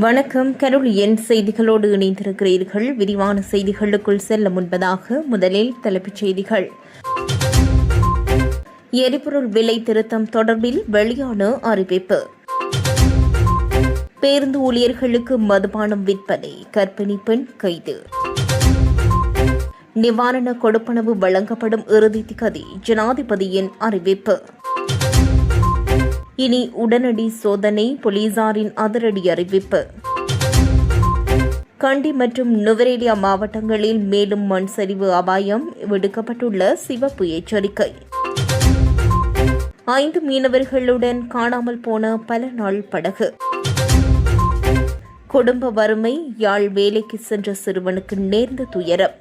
வணக்கம். கருளியன் செய்திகளோடு இணைந்திருக்கிறீர்கள். விரிவான செய்திகளுக்குள் செல்ல முன்பதாக முதலில் தலைப்புச் செய்திகள். எரிபொருள் விலை திருத்தம் தொடர்பில் வெளியான அறிவிப்பு. பேருந்து ஊழியர்களுக்கு மதுபானம் விற்பனை கர்ப்பிணி பெண் கைது. நிவாரண கொடுப்பனவு வழங்கப்படும் இறுதி திகதி ஜனாதிபதியின் அறிவிப்பு. இனி உடனடி சோதனை போலீசாரின் அதிரடி அறிவிப்பு. கண்டி மற்றும் நுவரேலியா மாவட்டங்களில் மேலும் மண் சரிவு அபாயம் விடுக்கப்பட்டுள்ள சிவப்பு எச்சரிக்கை. ஐந்து மீனவர்களுடன் காணாமல் போன பல நாள் படகு. குடும்ப வறுமை யாழ் வேலைக்கு சென்ற சிறுவனுக்கு நேர்ந்த துயரம்.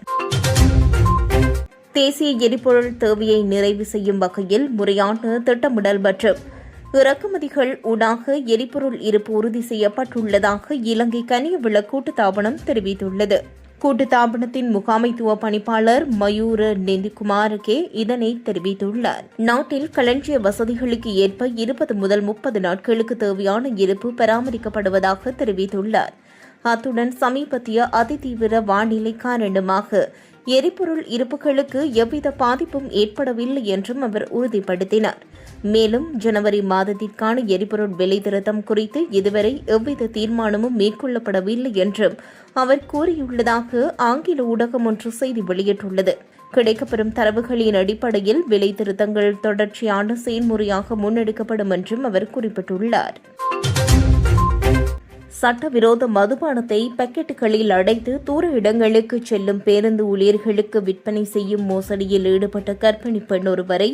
தேசிய எரிபொருள் தேவையை நிறைவு செய்யும் வகையில் முறையான திட்டமிடல் மற்றும் இறக்குமதிகள் ஊடாக எரிபொருள் இருப்பு உறுதி செய்யப்பட்டுள்ளதாக இலங்கை கனியவிள கூட்டுத்தாபனம் தெரிவித்துள்ளது. கூட்டுத்தாபனத்தின் முகாமைத்துவ பணிப்பாளர் மயூர நெந்திகுமாருக்கே இதனை தெரிவித்துள்ளார். நாட்டில் களஞ்சிய வசதிகளுக்கு ஏற்ப இருபது முதல் முப்பது நாட்களுக்கு தேவையான இருப்பு பராமரிக்கப்படுவதாக தெரிவித்துள்ளார். அத்துடன் சமீபத்திய அதிதீவிர வானிலை காரணமாக எரிபொருள் இருப்புகளுக்கு எவ்வித பாதிப்பும் ஏற்படவில்லை என்றும் அவர் உறுதிப்படுத்தினார். மேலும் ஜனவரி மாதத்திற்கான எரிபொருள் விலை திருத்தம் குறித்து இதுவரை எவ்வித தீர்மானமும் மேற்கொள்ளப்படவில்லை என்றும் அவர் கூறியுள்ளதாக ஆங்கில ஊடகம் ஒன்று செய்தி வெளியிட்டுள்ளது. கிடைக்கப்பெறும் தரவுகளின் அடிப்படையில் விலை திருத்தங்கள் தொடர்ச்சியான செயல்முறையாக முன்னெடுக்கப்படும் என்றும் அவர் குறிப்பிட்டுள்ளார். சட்டவிரோத மதுபானத்தை பாக்கெட்டுகளில் அடைத்து தூர இடங்களுக்கு செல்லும் பேருந்து ஊழியர்களுக்கு விற்பனை செய்யும் மோசடியில் ஈடுபட்ட கர்ப்பிணி பெண் ஒருவரை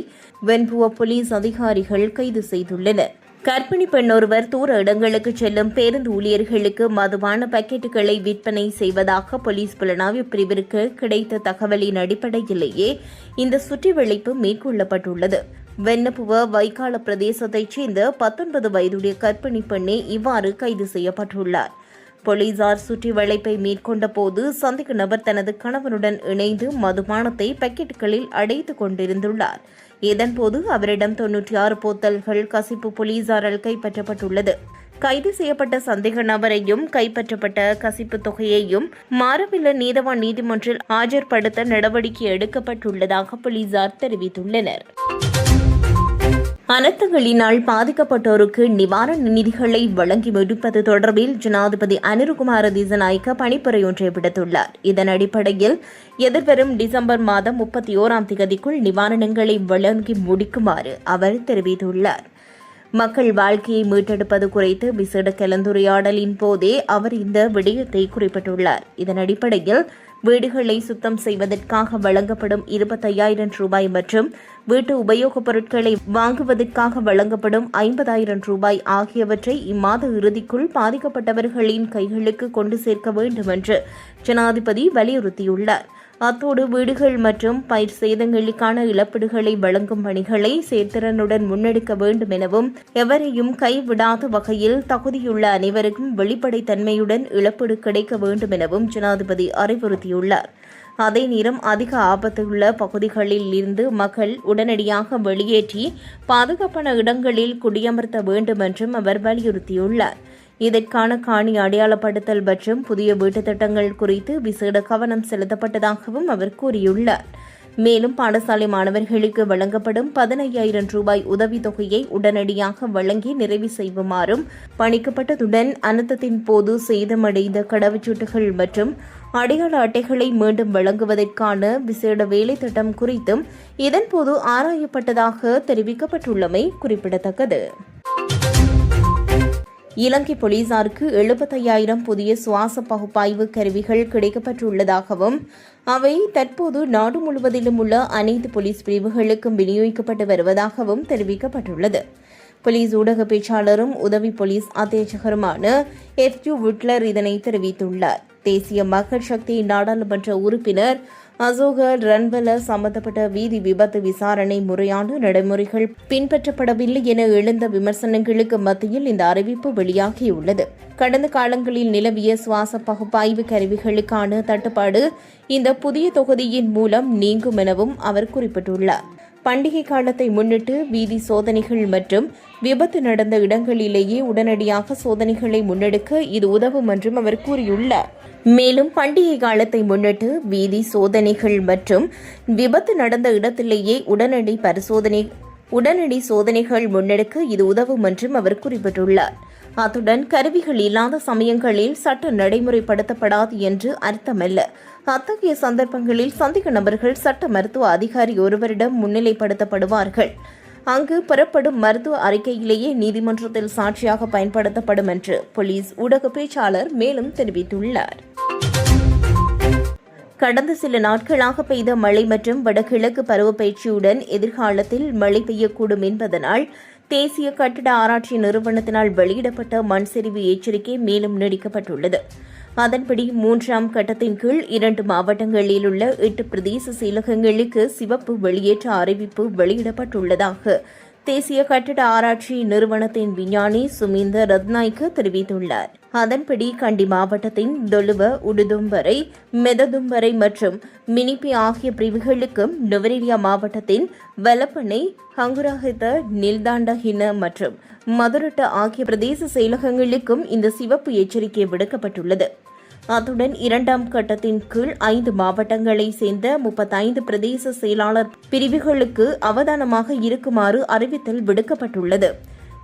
வெண்புவ போலீஸ் அதிகாரிகள் கைது செய்துள்ளனர். கர்ப்பிணி பெண் ஒருவர் தூர இடங்களுக்கு செல்லும் பேருந்து ஊழியர்களுக்கு மதுபான பாக்கெட்டுகளை விற்பனை செய்வதாக போலீஸ் புலனாய்வு பிரிவிற்கு கிடைத்த தகவலின் அடிப்படையிலேயே இந்த சுற்றிவளைப்பு மேற்கொள்ளப்பட்டுள்ளது. வெண்ணப்புவ வைக்கால பிரதேசத்தைச் சேர்ந்த பத்தொன்பது வயதுடைய கர்ப்பிணி பெண்ணே இவ்வாறு கைது செய்யப்பட்டுள்ளார். போலீசார் சுற்றி வளைப்பை மேற்கொண்ட போது சந்தேக நபர் தனது கணவனுடன் இணைந்து மதுபானத்தை பாக்கெட்டுகளில் அடைத்துக் கொண்டிருந்துள்ளார். இதன்போது அவரிடம் தொன்னூற்றி ஆறு போத்தல்கள் கசிப்பு போலீசாரால் கைப்பற்றப்பட்டுள்ளது. கைது செய்யப்பட்ட சந்தேக நபரையும் கைப்பற்றப்பட்ட கசிப்பு தொகையையும் மாறவில்ல நீதவான் நீதிமன்றில் ஆஜர்படுத்த நடவடிக்கை எடுக்கப்பட்டுள்ளதாக போலீசார் தெரிவித்துள்ளனர். அனர்த்தங்களினால் பாதிக்கப்பட்டோருக்கு நிவாரண நிதிகளை வழங்கி முடிப்பது தொடர்பில் ஜனாதிபதி அனிருகுமார தீசநாயக்க பணிப்புரை ஒன்றை விடுத்துள்ளார். இதன் அடிப்படையில் எதிர்வரும் டிசம்பர் மாதம் முப்பத்தி ஓராம் தேதிக்குள் நிவாரணங்களை வழங்கி முடிக்குமாறு அவர் தெரிவித்துள்ளார். மக்கள் வாழ்க்கையை மீட்டெடுப்பது குறித்து விசேட கலந்துரையாடலின் போதே அவர் இந்த விடயத்தை குறிப்பிட்டுள்ளார். இதன் அடிப்படையில் வீடுகளை சுத்தம் செய்வதற்காக வழங்கப்படும் இருபத்தையாயிரம் ரூபாய் மற்றும் வீட்டு உபயோகப் பொருட்களை வாங்குவதற்காக வழங்கப்படும் ஐம்பதாயிரம் ரூபாய் ஆகியவற்றை இம்மாத இறுதிக்குள் பாதிக்கப்பட்டவர்களின் கைகளுக்கு கொண்டு சேர்க்க வேண்டும் என்று ஜனாதிபதி வலியுறுத்தியுள்ளார். அத்தோடு வீடுகள் மற்றும் பயிர் சேதங்களுக்கான இழப்பீடுகளை வழங்கும் பணிகளை சேர்த்திறனுடன் முன்னெடுக்க வேண்டும் எனவும் எவரையும் கைவிடாத வகையில் தகுதியுள்ள அனைவருக்கும் வெளிப்படைத்தன்மையுடன் இழப்பீடு கிடைக்க வேண்டும் எனவும் ஜனாதிபதி அறிவுறுத்தியுள்ளார். அதே நேரம் அதிக ஆபத்துள்ள பகுதிகளில் இருந்து மக்கள் உடனடியாக வெளியேற்றி பாதுகாப்பான இடங்களில் குடியமர்த்த வேண்டும் என்றும் அவர் வலியுறுத்தியுள்ளார். இதற்கான காணி அடையாளப்படுத்தல் மற்றும் புதிய வீட்டுத் திட்டங்கள் குறித்து விசேட கவனம் செலுத்தப்பட்டதாகவும் அவர் கூறியுள்ளார். மேலும் பாடசாலை மாணவர்களுக்கு வழங்கப்படும் பதினையாயிரம் ரூபாய் உதவித்தொகையை உடனடியாக வழங்கி நிறைவு செய்யுமாறும் பணிக்கப்பட்டதுடன் அனர்த்தத்தின் போது சேதமடைந்த கடவுச்சீட்டுகள் மற்றும் அடையாள அட்டைகளை மீண்டும் வழங்குவதற்கான விசேட வேலை திட்டம் குறித்தும் இதன்போது ஆராயப்பட்டதாக தெரிவிக்கப்பட்டுள்ளமை குறிப்பிடத்தக்கது. இலங்கை போலீசாருக்கு எழுபத்தையாயிரம் புதிய சுவாச பகுப்பாய்வு கருவிகள் கிடைக்கப்பட்டுள்ளதாகவும் அவை தற்போது நாடு முழுவதிலும் உள்ள அனைத்து போலீஸ் பிரிவுகளுக்கும் விநியோகிக்கப்பட்டு வருவதாகவும் தெரிவிக்கப்பட்டுள்ளது. போலீஸ் ஊடக பேச்சாளரும் உதவி போலீஸ் அத்தியட்சகருமான எஃப் யூ விட்லர் இதனை தெரிவித்துள்ளார். தேசிய மக்கள் சக்தி நாடாளுமன்ற உறுப்பினர் அசோகர் ரன்பல சம்பந்தப்பட்ட வீதி விபத்து விசாரணை முறையான நடைமுறைகள் பின்பற்றப்படவில்லை என எழுந்த விமர்சனங்களுக்கு மத்தியில் இந்த அறிவிப்பு வெளியாகியுள்ளது. கடந்த காலங்களில் நிலவிய சுவாச பகுப்பாய்வு கருவிகளுக்கான தட்டுப்பாடு இந்த புதிய தொகுதியின் மூலம் நீங்கும் எனவும் அவர் குறிப்பிட்டுள்ளார். பண்டிகை காலத்தை முன்னிட்டு வீதி சோதனைகள் மற்றும் விபத்து நடந்த இடங்களிலேயே உடனடியாக சோதனைகளை முன்னெடுக்க இது உதவும் என்றும் அவர் கூறியுள்ளார். மேலும் பண்டிகை காலத்தை முன்னிட்டு வீதி சோதனைகள் மற்றும் விபத்து நடந்த இடத்திலேயே உடனடி பரிசோதனை உடனடி சோதனைகள் முன்னெடுக்க இது உதவும் என்றும் அவர் குறிப்பிட்டுள்ளார். அத்துடன் கருவிகள் இல்லாத சமயங்களில் சட்ட நடைமுறைப்படுத்தப்படாது என்று அர்த்தமல்ல. அத்தகைய சந்தர்ப்பங்களில் சந்தேக நபர்கள் சட்ட மருத்துவ அதிகாரி ஒருவரிடம் முன்னிலைப்படுத்தப்படுவார்கள். அங்கு பெறப்படும் மருத்துவ அறிக்கையிலேயே நீதிமன்றத்தில் சாட்சியாக பயன்படுத்தப்படும் என்று போலீஸ் ஊடக பேச்சாளர் மேலும் தெரிவித்துள்ளார். கடந்த சில நாட்களாக பெய்த மழை மற்றும் வடகிழக்கு பருவப்பயிற்சியுடன் எதிர்காலத்தில் மழை பெய்யக்கூடும் என்பதனால் தேசிய கட்டிட ஆராய்ச்சி நிறுவனத்தினால் வெளியிடப்பட்ட மண் சரிவு எச்சரிக்கை மேலும் நீடிக்கப்பட்டுள்ளது. அதன்படி மூன்றாம் கட்டத்தின் கீழ் இரண்டு மாவட்டங்களில் உள்ள எட்டு பிரதேச செயலகங்களுக்கு சிவப்பு வெளியேற்ற அறிவிப்பு வெளியிடப்பட்டுள்ளதாக தேசிய கட்டிட ஆராய்ச்சி நிறுவனத்தின் விஞ்ஞானி சுமீந்தர் ரத்நாய்க்கு தெரிவித்துள்ளார். அதன்படி கண்டி மாவட்டத்தின் தொலுவ உடுதும்பரை மெததும்பரை மற்றும் மினிப்பி ஆகிய பிரிவுகளுக்கும் நுவரெலியா மாவட்டத்தின் வலப்பனை ஹங்குராஹித நில்தாண்டஹின மற்றும் மதுரட்ட ஆகிய பிரதேச செயலகங்களுக்கும் இந்த சிவப்பு எச்சரிக்கை விடுக்கப்பட்டுள்ளது. அத்துடன் இரண்டாம் கட்டத்தின் கீழ் ஐந்து மாவட்டங்களை சேர்ந்த முப்பத்தைந்து பிரதேச செயலாளர் பிரிவுகளுக்கு அவதானமாக இருக்குமாறு அறிவித்தல் விடுக்கப்பட்டுள்ளது.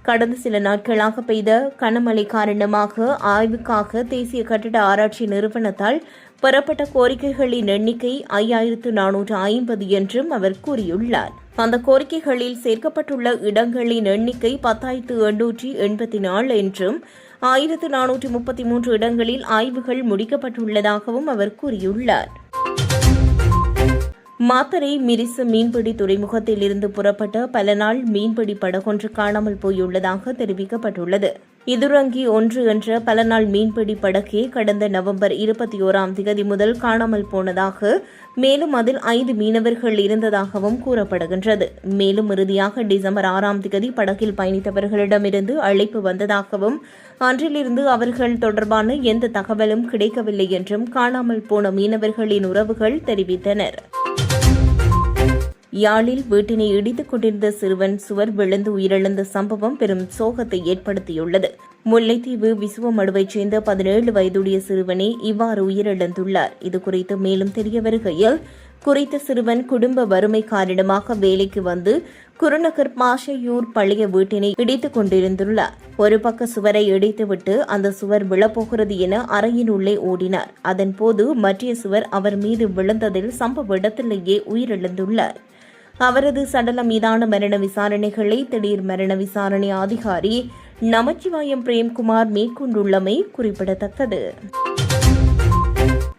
கடந்த சில நாட்களாக பெய்த கனமழை காரணமாக ஆய்வுக்காக தேசிய கட்டிட ஆராய்ச்சி நிறுவனத்தால் பெறப்பட்ட கோரிக்கைகளின் எண்ணிக்கை ஐயாயிரத்து நானூற்று ஐம்பது என்றும் அவர் கூறியுள்ளார். அந்த கோரிக்கைகளில் சேர்க்கப்பட்டுள்ள இடங்களின் எண்ணிக்கை பத்தாயிரத்து எண்ணூற்றி எண்பத்தி நாலு என்றும் ஆயிரத்து நானூற்றி முப்பத்தி மூன்று இடங்களில் ஆய்வுகள் முடிக்கப்பட்டுள்ளதாகவும் அவர் கூறியுள்ளார். மாத்தரை மிரிசு மீன்பிடி துறைமுகத்தில் இருந்து புறப்பட்ட பல நாள் மீன்பிடி படகொன்று காணாமல் போயுள்ளதாக தெரிவிக்கப்பட்டுள்ளது. இதுரங்கி ஒன்று என்ற பல நாள் மீன்பிடி படகே கடந்த நவம்பர் இருபத்தி ஓராம் திகதி முதல் காணாமல் போனதாக மேலும் அதில் ஐந்து மீனவர்கள் இருந்ததாகவும் கூறப்படுகின்றது. மேலும் இறுதியாக டிசம்பர் ஆறாம் திகதி படகில் பயணித்தவர்களிடமிருந்து அழைப்பு வந்ததாகவும் அன்றிலிருந்து அவர்கள் தொடர்பான எந்த தகவலும் கிடைக்கவில்லை என்றும் காணாமல் போன மீனவர்களின் உறவுகள் தெரிவித்தனர். யாழில் வீட்டினை இடித்துக் கொண்டிருந்த சிறுவன் சுவர் விழுந்து உயிரிழந்த சம்பவம் பெரும் சோகத்தை ஏற்படுத்தியுள்ளது. முல்லைத்தீவு விசுவமடுவைச் சேர்ந்த பதினேழு வயதுடைய சிறுவனே இவ்வாறு உயிரிழந்துள்ளார். இதுகுறித்து மேலும் தெரிய வருகையில் குறித்த சிறுவன் குடும்ப வறுமை காரணமாக வேலைக்கு வந்து குருநகர் பாஷையூர் பழைய வீட்டினை இடித்துக் கொண்டிருந்துள்ளார். ஒரு பக்க சுவரை இடித்துவிட்டு அந்த சுவர் விழப்போகிறது என அறையின் உள்ளே ஓடினார். அதன்போது மற்ற சுவர் அவர் மீது விழுந்ததில் சம்பவ இடத்திலேயே உயிரிழந்துள்ளார். அவரது சடலம் மீதான மரண விசாரணைகளை திடீர் மரண விசாரணை அதிகாரி நமச்சிவாயம் பிரேம்குமார் மேற்கொண்டுள்ளமை குறிப்பிடத்தக்கது.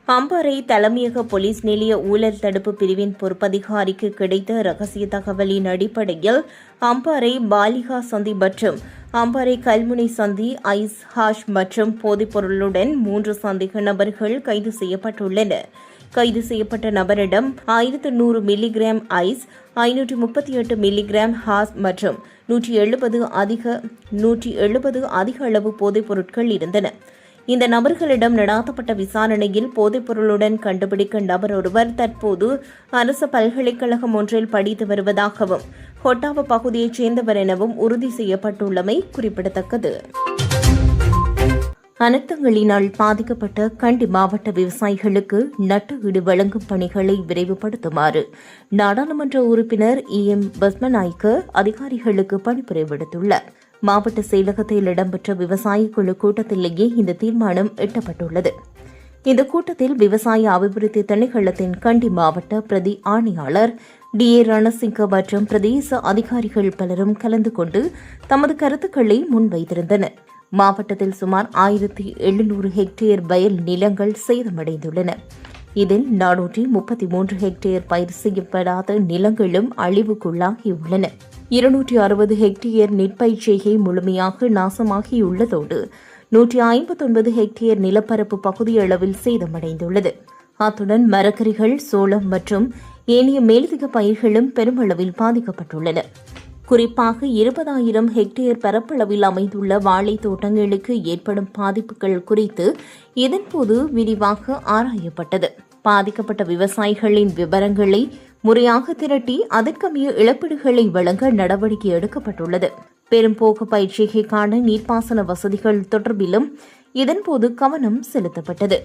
அம்பாறை தலைமையக போலீஸ் நிலைய ஊழல் தடுப்பு பிரிவின் பொறுப்பதிகாரிக்கு கிடைத்த ரகசிய தகவலின் அடிப்படையில் அம்பாறை பாலிகா சந்தி மற்றும் அம்பாறை கல்முனை சந்தி ஐஸ் ஹாஷ் மற்றும் போதைப்பொருளுடன் மூன்று சந்தேக நபர்கள் கைது செய்யப்பட்டுள்ளனர். கைது செய்யப்பட்ட நபரிடம் ஆயிரத்து நூறு மில்லிகிராம் ஐஸ் ஐநூற்றி முப்பத்தி எட்டு மில்லிகிராம் ஹாஸ் மற்றும் நூற்றி எழுபது அதிக நூற்றி எழுபது அதிக அளவு போதைப் பொருட்கள் இருந்தன. இந்த நபர்களிடம் நடாத்தப்பட்ட விசாரணையில் போதைப்பொருளுடன் கண்டுபிடிக்க நபர் ஒருவர் தற்போது அரசு பல்கலைக்கழகம் ஒன்றில் படித்து வருவதாகவும் ஹொட்டாவ பகுதியைச் சேர்ந்தவர் எனவும் உறுதி செய்யப்பட்டுள்ளமை குறிப்பிடத்தக்கது. அனர்த்தங்களினால் பாதிக்கப்பட்ட கண்டி மாவட்ட விவசாயிகளுக்கு நட்டு வழங்கும் பணிகளை விரைவுபடுத்துமாறு நாடாளுமன்ற உறுப்பினர் இ எம் பஸ்மநாய்க்கு அதிகாரிகளுக்கு பணிப்புரை விடுத்துள்ளார். மாவட்ட செயலகத்தில் இடம்பெற்ற விவசாய குழு கூட்டத்திலேயே இந்த தீர்மானம் எட்டப்பட்டுள்ளது. இந்த கூட்டத்தில் விவசாய அபிவிருத்தி திணைக்களத்தின் கண்டி மாவட்ட பிரதி ஆணையாளர் டி ஏ ரணசிங்க மற்றும் பிரதேச அதிகாரிகள் பலரும் கலந்து கொண்டு தமது கருத்துக்களை முன்வைத்திருந்தனர். மாவட்டத்தில் சுமார் ஆயிரத்தி எழுநூறு ஹெக்டேர் வயல் நிலங்கள் சேதமடைந்துள்ளன. இதில் நானூற்றி முப்பத்தி மூன்று ஹெக்டேர் பயிர் செய்யப்படாத நிலங்களும் அழிவுக்குள்ளாகியுள்ளன. இருநூற்றி அறுபது ஹெக்டேர் நெற்பயிற்சிகை முழுமையாக நாசமாகியுள்ளதோடு நூற்றி ஐம்பத்தொன்பது ஹெக்டேர் நிலப்பரப்பு பகுதியளவில் சேதமடைந்துள்ளது. அத்துடன் மரக்கறிகள் சோளம் மற்றும் ஏனைய மேலதிக பயிர்களும் பெருமளவில் பாதிக்கப்பட்டுள்ளன. குறிப்பாக இருபதாயிரம் ஹெக்டேர் பரப்பளவில் அமைந்துள்ள வாழை தோட்டங்களுக்கு ஏற்படும் பாதிப்புகள் குறித்து இதன்போது விரிவாக ஆராயப்பட்டது. பாதிக்கப்பட்ட விவசாயிகளின் விவரங்களை முறையாக திரட்டி அதற்கமைய இழப்பீடுகளை வழங்க நடவடிக்கை எடுக்கப்பட்டுள்ளது. பெரும்போக்கு பயிற்சிகைக்கான நீர்ப்பாசன வசதிகள் தொடர்பிலும் இதன்போது கவனம் செலுத்தப்பட்டது.